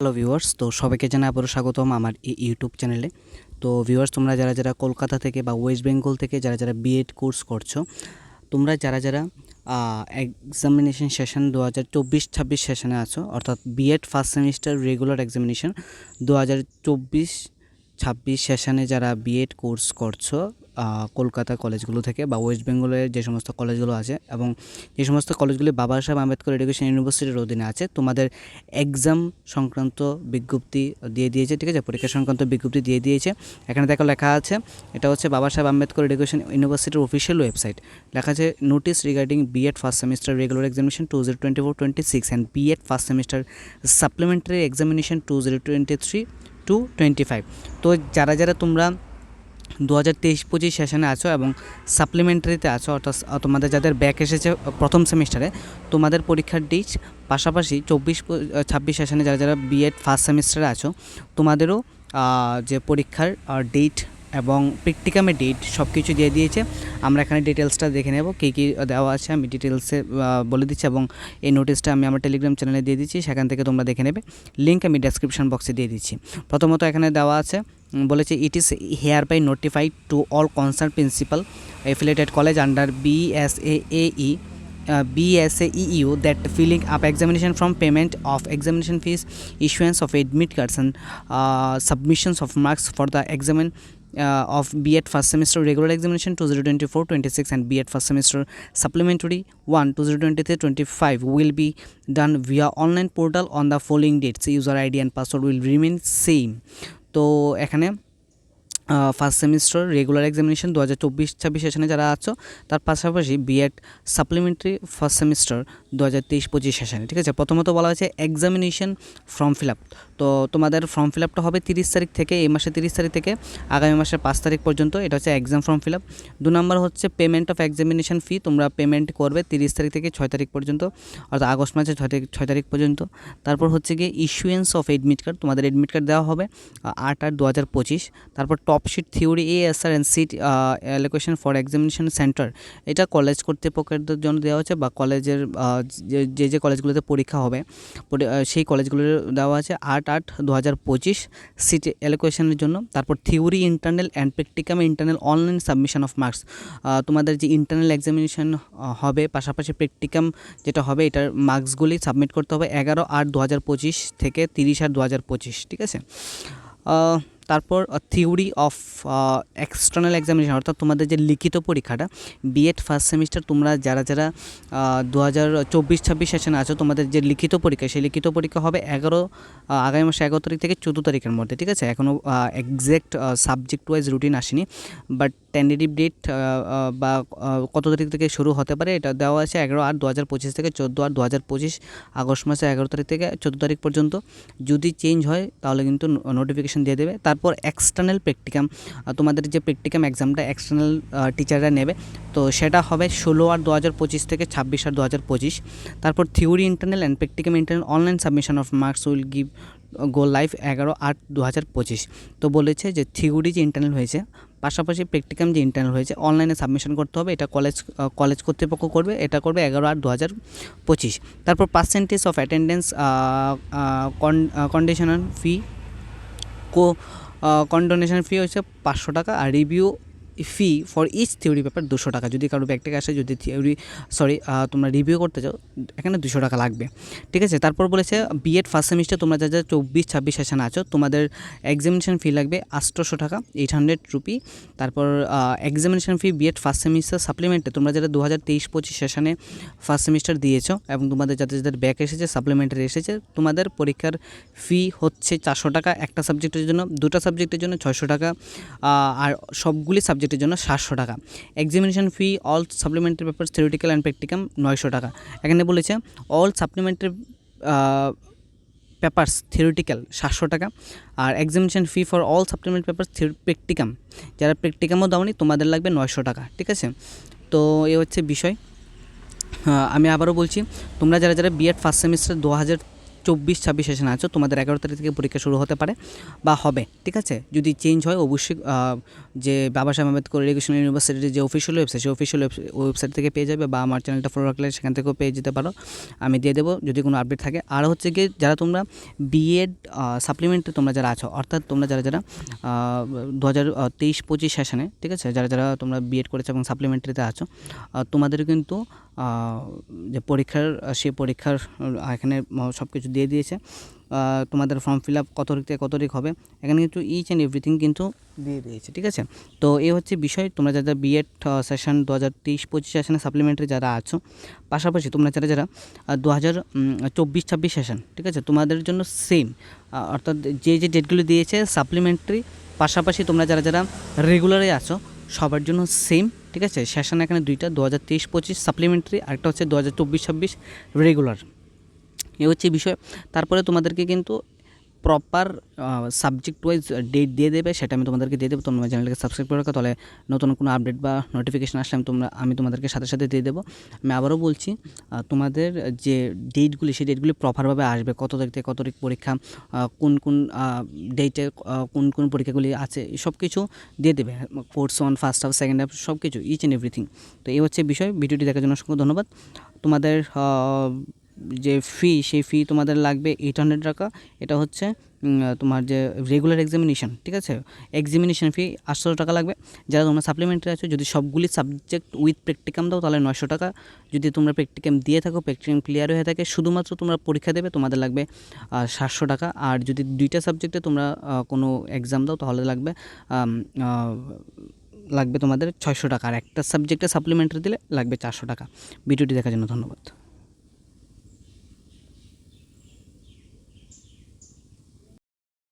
Hello viewers তো সবাইকে জানাই আবারও স্বাগতম আমার এই ইউটিউব চ্যানেলে তো ভিউয়ার্স তোমরা যারা যারা কলকাতা থেকে বা ওয়েস্ট বেঙ্গল থেকে যারা যারা বিএড কোর্স করছ, তোমরা যারা যারা এক্সামিনেশন সেশন দু হাজার চব্বিশ ছাব্বিশ সেশনে আছো, অর্থাৎ B Ed first semester regular examination দু হাজার চব্বিশ ছাব্বিশ সেশনে যারা বিএড কোর্স করছ কলকাতা কলেজগুলো থেকে বা ওয়েস্ট বেঙ্গলের যে সমস্ত কলেজগুলো আছে এবং যে সমস্ত কলেজগুলি বাবা সাহেব আম্বেদকর এডুকেশন ইউনিভার্সিটির অধীনে আছে, তোমাদের এক্সাম সংক্রান্ত বিজ্ঞপ্তি দিয়ে দিয়েছে, ঠিক আছে? পরীক্ষা সংক্রান্ত বিজ্ঞপ্তি দিয়ে দিয়েছে। এখানে দেখো লেখা আছে, এটা হচ্ছে বাবা সাহেব আম্বেদকর এডুকেশন ইউনিভার্সিটির অফিসিয়াল ওয়েবসাইট লেখা আছে notice regarding B Ed first semester regular examination two zero twenty four twenty six and B Ed first semester supplementary examination two zero twenty three to twenty five তো যারা যারা তোমরা দু হাজার তেইশ পঁচিশ সেশনে আছো এবং সাপ্লিমেন্টারিতে আছো, অর্থাৎ তোমাদের যাদের ব্যাক এসেছে প্রথম সেমিস্টারে তোমাদের পরীক্ষার ডিচ পাশাপাশি চব্বিশ ছাব্বিশ সেশনে যারা যারা বিএড ফার্স্ট সেমিস্টারে আছো, তোমাদেরও যে পরীক্ষার ডেট এবং প্র্যাকটিকামের ডেট সব কিছু দিয়ে দিয়েছে। আমরা এখানে ডিটেলসটা দেখে নেব, কী কী দেওয়া আছে, আমি ডিটেলসে বলে দিচ্ছি এবং এই নোটিশটা আমি আমার টেলিগ্রাম চ্যানেলে দিয়ে দিচ্ছি, সেখান থেকে তোমরা দেখে নেবে। লিঙ্ক আমি ডেসক্রিপশন বক্সে দিয়ে দিচ্ছি। প্রথমত এখানে দেওয়া আছে বলেছে it is hereby notify to all concern principal affiliated college under BSA A E B S A U that filling up examination form payment of examination fees issuance of admit cards and submissions of marks for the examine of B Ed first semester regular examination two zero twenty four twenty six and B Ed first semester supplementary one two zero twenty three twenty five will be done via online portal on the following dates user ID and password will remain same তো এখানে first semester regular examination দু হাজার চব্বিশ, ছাব্বিশ সেশনে যারা আছো, তার পাশাপাশি বিএড সাপ্লিমেন্টারি ফার্স্ট সেমিস্টার দু হাজার তেইশ, পঁচিশ সেশনে ঠিক আছে? প্রথমত বলা হয়েছে এক্সামিনেশন ফর্ম ফিল আপ তো তোমাদের ফর্ম ফিল আপটা হবে তিরিশ তারিখ থেকে, এই মাসে তিরিশ তারিখ থেকে, আগামী মাসের পাঁচ তারিখ পর্যন্ত, এটা হচ্ছে এক্সাম ফর্ম ফিল আপ দু নম্বর হচ্ছে পেমেন্ট অফ এক্সামিনেশন ফি তোমরা পেমেন্ট করবে তিরিশ তারিখ থেকে ছয় তারিখ পর্যন্ত, অর্থাৎ আগস্ট মাসের ছয় তারিখ ছয় তারিখ পর্যন্ত। তারপর হচ্ছে গিয়ে ইস্যুয়েন্স অফ এডমিট কার্ড তোমাদের এডমিট কার্ড দেওয়া হবে আট আট দু হাজার পঁচিশ। তারপর top sheet theory A S R and seat allocation for examination centre এটা কলেজ কর্তৃপক্ষের জন্য দেওয়া হচ্ছে বা কলেজের যে- যে কলেজগুলোতে পরীক্ষা হবে সেই কলেজগুলোর দেওয়া আছে আট আট দু হাজার পঁচিশ সিটি অ্যালোকেশনের জন্য। তারপর theory internal and practicum internal online submission of marks তোমাদের যে ইন্টারনাল এক্সামিনেশন হবে, পাশাপাশি প্র্যাকটিক্যাম যেটা হবে, এটার মার্কসগুলি সাবমিট করতে হবে এগারো আট দু হাজার পঁচিশ থেকে তিরিশ আট দু হাজার পঁচিশ, ঠিক আছে? তারপর থিওরি অফ এক্সটার্নাল এক্সামিনেশন অর্থাৎ তোমাদের যে লিখিত পরীক্ষাটা বিএড ফার্স্ট সেমিস্টার তোমরা যারা যারা দু হাজার চব্বিশ ছাব্বিশ সেশনে আছো, তোমাদের যে লিখিত পরীক্ষা, সেই লিখিত পরীক্ষা হবে এগারো আগামী মাসে এগারো তারিখ থেকে চোদ্দ তারিখের মধ্যে, ঠিক আছে? এখনও এক্স্যাক্ট সাবজেক্ট ওয়াইজ রুটিন আসেনি বাট টেন্টেটিভ ডেট বা কত তারিখ থেকে শুরু হতে পারে, এটা দেওয়া আছে এগারো আট দু হাজার পঁচিশ থেকে চোদ্দ আট দু হাজার পঁচিশ আগস্ট মাসে এগারো তারিখ থেকে চোদ্দ তারিখ পর্যন্ত। যদি চেঞ্জ হয়, তাহলে কিন্তু নোটিফিকেশন দিয়ে দেবে। তারপর এক্সটার্নাল প্র্যাকটিকাম তোমাদের যে প্র্যাকটিকাম এক্সামটা এক্সটার্নাল টিচাররা নেবে, তো সেটা হবে ষোলো আট দু হাজার পঁচিশ থেকে ছাব্বিশ আট দু হাজার পঁচিশ। তারপর theory internal and practicum internal online submission of marks will give go life এগারো আট দু হাজার পঁচিশ। তো বলেছে যে থিওরি যে ইন্টারনাল হয়েছে, পাশাপাশি প্র্যাকটিকাম যে ইন্টারনাল হয়েছে অনলাইনে সাবমিশন করতে হবে, এটা কলেজ কলেজ কর্তৃপক্ষ করবে, এটা করবে এগারো আট দু হাজার পঁচিশ। তারপর percentage of attendance conditional fee co condonation fee হচ্ছে পাঁচশো টাকা আর review fee for each theory paper দুশো টাকা। যদি কারও ব্যাগ থেকে আসে, যদি থিওরি সরি তোমরা রিভিউ করতে চাও, এখানে দুশো টাকা লাগবে। ঠিক আছে? তারপর বলেছে বিএড ফার্স্ট সেমিস্টার তোমরা যা যা চব্বিশ, ছাব্বিশ সেশন আছো, তোমাদের এক্সামিনেশন ফি লাগবে আটশোশো টাকা এইট হান্ড্রেড রুপি তারপর examination fee B Ed first semester সাপ্লিমেন্টে তোমরা যারা দু হাজার তেইশ, পঁচিশ সেশনে ফার্স্ট সেমিস্টার দিয়েছ এবং তোমাদের যাদের যাদের ব্যাক এসেছে সাপ্লিমেন্টারি এসেছে, তোমাদের পরীক্ষার ফি হচ্ছে চারশো টাকা একটা সাবজেক্টের জন্য, দুটো সাবজেক্টের জন্য ছয়শো টাকা আর সবগুলি সাবজেক্টের জন্য সাতশো টাকা। Examination fee all supplementary paper theoretical and practicum নয়শো টাকা। এখানে বলেছে অল সাপ্লিমেন্টারি পেপার্স থিওরিটিক্যাল সাতশো টাকা। আর examination fee for all supplement papers practicum যারা প্র্যাকটিকামও দাওনি, তোমাদের লাগবে নয়শো টাকা, ঠিক আছে? তো এ হচ্ছে বিষয়। আমি আবারও বলছি, তোমরা যারা যারা বিএড ফার্স্ট সেমিস্টার দু হাজার চব্বিশ, ছাব্বিশ সেশন আছো তোমাদের এগারো তারিখ থেকে পরীক্ষা শুরু হতে পারে বা হবে, ঠিক আছে? যদি চেঞ্জ হয়, অবশ্যই যে বাবা সাহেব আম্বেদকর এডুকেশন ইউনিভার্সিটির যে অফিসিয়াল ওয়েবসাইট সেই অফিসিয়াল ওয়েবসাইট থেকে পেয়ে যাবে বা আমার চ্যানেলটা ফলো রাখলে সেখান থেকেও পেয়ে যেতে পারো, আমি দিয়ে দেবো, যদি কোনো আপডেট থাকে। আর হচ্ছে গিয়ে যারা তোমরা বিএড সাপ্লিমেন্টে তোমরা যারা আছো, অর্থাৎ তোমরা যারা যারা দু হাজার তেইশ পঁচিশ সেশনে ঠিক আছে? যারা যারা তোমরা বিএড করেছ এবং সাপ্লিমেন্টারিতে আছো তোমাদের কিন্তু যে পরীক্ষার সেই পরীক্ষার এখানে সব কিছু দিয়ে দিয়েছে। তোমাদের ফর্ম ফিল আপ কত থেকে কত তারিখ হবে, এখানে কিন্তু ইচ অ্যান্ড এভরিথিং কিন্তু দিয়ে দিয়েছে, ঠিক আছে? তো এই হচ্ছে বিষয়, তোমরা যারা বিএড সেশন দু হাজার তেইশ, পঁচিশ সেশনে সাপ্লিমেন্টারি যারা আছো, পাশাপাশি তোমরা যারা যারা দু হাজার চব্বিশ, ছাব্বিশ সেশন ঠিক আছে? তোমাদের জন্য সেম অর্থাৎ যে যে ডেটগুলো দিয়েছে সাপ্লিমেন্টারি পাশাপাশি তোমরা যারা যারা রেগুলারে আছো, সবার জন্য সেম ঠিক আছে? সেশন এখানে দুইটা দু হাজার তেইশ, পঁচিশ সাপ্লিমেন্টারি আরেকটা হচ্ছে দু হাজার চব্বিশ, ছাব্বিশ রেগুলার এ হচ্ছে বিষয়। তারপরে তোমাদেরকে কিন্তু প্রপার সাবজেক্ট ওয়াইজ ডেট দিয়ে দেবে, সেটা আমি তোমাদেরকে দিয়ে দেবো। তোমরা চ্যানেলটাকে সাবস্ক্রাইব করে রাখো, তাহলে নতুন কোনো আপডেট বা নোটিফিকেশন আসলে আমি তোমরা, আমি তোমাদেরকে সাথে সাথে দিয়ে দেবো। আমি আবারও বলছি তোমাদের যে ডেটগুলি সেই ডেটগুলি প্রপারভাবে আসবে, কত তারিখ থেকে কত তারিখ পরীক্ষা কোন কোন ডেটে কোন কোন পরীক্ষাগুলি আছে সব কিছু দিয়ে দেবে। Course one first half second half সব কিছু ইচ অ্যান্ড এভরিথিং তো এই হচ্ছে বিষয়। ভিডিওটি দেখার জন্য অসংখ্য ধন্যবাদ। তোমাদের যে ফি সেই ফি তোমাদের লাগবে এইট হান্ড্রেড টাকা। এটা হচ্ছে তোমার যে রেগুলার এক্সামিনেশন ঠিক আছে? এক্সামিনেশন ফি আটশো টাকা লাগবে। যারা তোমরা সাপ্লিমেন্টারি আছো, যদি সবগুলি সাবজেক্ট উইথ প্র্যাকটিকাম দাও, তাহলে নয়শো টাকা। যদি তোমরা প্র্যাকটিকাম দিয়ে থাকো প্র্যাকটিকাম ক্লিয়ার হয়ে থাকে, শুধুমাত্র তোমরা পরীক্ষা দেবে, তোমাদের লাগবে সাতশো টাকা। আর যদি দুইটা সাবজেক্টে তোমরা কোনো এক্সাম দাও, তাহলে লাগবে লাগবে তোমাদের ছয়শো টাকা। আর একটা সাবজেক্টে সাপ্লিমেন্টারি দিলে লাগবে চারশো টাকা। ভিডিওটি দেখার জন্য ধন্যবাদ।